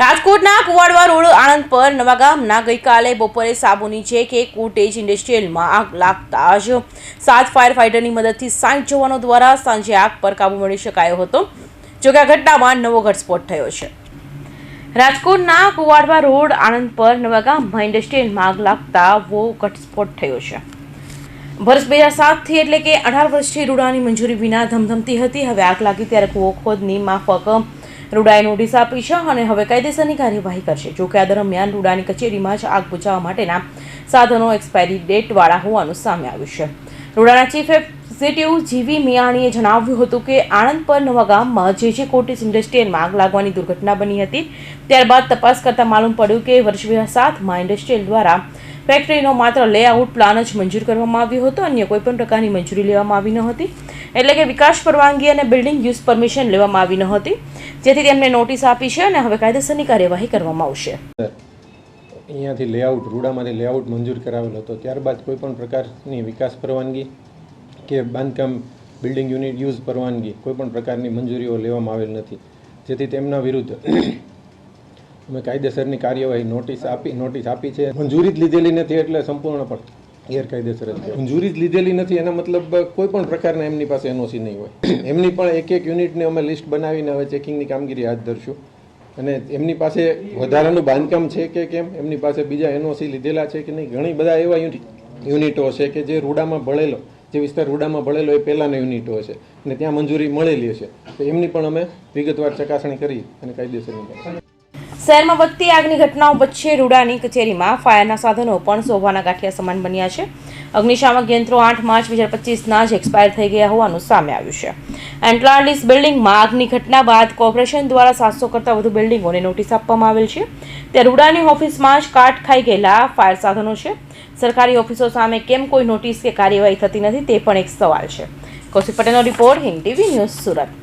રાજકોટના કુવાડવા રોડ આણંદ પર નવાગામના ગઈકાલે બપોરે સાબુની ચેક એક કોટેજ ઇન્ડસ્ટ્રીયલમાં આગ લાગતા જ સાત ફાયર ફાઇટરની મદદથી સાઠ જવાનો દ્વારા સાંજે આગ પર કાબુ મેળવી શકાયો હતો જોકે આ ઘટનામાં નવો ઘટસ્ફોટ થયો છે. રાજકોટના કુવાડવા રોડ આણંદ પર નવાગામમાં ઇન્ડસ્ટ્રીયલમાં આગ લાગતા વો ઘટસ્ફોટ થયો છે. વર્ષ બે હજાર સાતથી એટલે કે અઢાર વર્ષથી રૂડાની મંજૂરી વિના ધમધમતી હતી, હવે આગ લાગી ત્યારે કુવો ખોદની માફક રૂડાએ નોટિસ આપી છે અને હવે કાયદેસરની કાર્યવાહી કરશે. જોકે આ દરમિયાન રૂડાની કચેરીમાં જ આગ બુઝાવવા માટેના સાધનો એક્સપાયરી ડેટવાળા હોવાનું સામે આવ્યું છે. રૂડાના ચીફ એક્ઝિક્યુટિવ જીવી મિયાણીએ જણાવ્યું હતું કે, આણંદ પર નવા ગામમાં જે જે કોટિસ ઇન્ડસ્ટ્રીયલમાં આગ લાગવાની દુર્ઘટના બની હતી, ત્યારબાદ તપાસ કરતાં માલુમ પડ્યું કે, વર્ષ બે હજાર સાતમાં ઇન્ડસ્ટ્રીયલ દ્વારા ફેક્ટરીનો માત્ર લેઆઉટ પ્લાન જ મંજૂર કરવામાં આવ્યો હતો. અન્ય કોઈપણ પ્રકારની મંજૂરી લેવામાં આવી ન હતી. એટલે કે વિકાસ પરવાનગી અને બિલ્ડિંગ યુઝ પરમિશન લેવામાં આવી ન હતી. જેથી તેમને નોટિસ આપી છે અને હવે કાયદેસરની કાર્યવાહી કરવામાં આવશે. અહીંયાથી લેઆઉટ રૂડામાંથી લેઆઉટ મંજૂર કરાવેલ હતો. ત્યારબાદ કોઈપણ પ્રકારની વિકાસ પરવાનગી કે બાંધકામ બિલ્ડિંગ યુનિટ યુઝ પરવાનગી કોઈપણ પ્રકારની મંજૂરીઓ લેવામાં આવેલ નથી. જેથી તેમના વિરુદ્ધ અમે કાયદેસરની કાર્યવાહી નોટિસ આપી નોટિસ આપી છે. મંજૂરી જ લીધેલી નથી એટલે સંપૂર્ણપણે ગેરકાયદેસર મંજૂરી જ લીધેલી નથી, એના મતલબ કોઈ પણ પ્રકારના એમની પાસે એનઓસી નહીં હોય. એમની પણ એક એક યુનિટને અમે લિસ્ટ બનાવીને હવે ચેકિંગની કામગીરી હાથ ધરશું. અને એમની પાસે વધારાનું બાંધકામ છે કે કેમ? એમની પાસે બીજા એનઓસી લીધેલા છે કે નહીં? ઘણી બધા એવા યુનિટો છે કે જે રૂડામાં ભળેલો, જે વિસ્તાર રૂડામાં ભળેલો એ પહેલાંના યુનિટો છે અને ત્યાં મંજૂરી મળેલી છે તો એમની પણ અમે વિગતવાર ચકાસણી કરી અને કાયદેસરની શહેરમાં વધતી આગની ઘટનાઓ વચ્ચે રૂડાની કચેરીમાં ફાયરના સાધનો પણ શોભાના ગાંઠિયા સમાન બન્યા છે. અગ્નિશામક યંત્રો આઠ માર્ચ બે હજાર પચીસના જ એક્સપાયર થઈ ગયા હોવાનું સામે આવ્યું છે. એન્ટલાન્ડિસ બિલ્ડિંગમાં આગની ઘટના બાદ કોર્પોરેશન દ્વારા સાતસો કરતાં વધુ બિલ્ડિંગોને નોટિસ આપવામાં આવેલ છે. ત્યાં રૂડાની ઓફિસમાં જ કાટ ખાઈ ગયેલા ફાયર સાધનો છે. સરકારી ઓફિસો સામે કેમ કોઈ નોટિસ કે કાર્યવાહી થતી નથી તે પણ એક સવાલ છે. કૌશિક પટેલનો report Hind TV news Surat.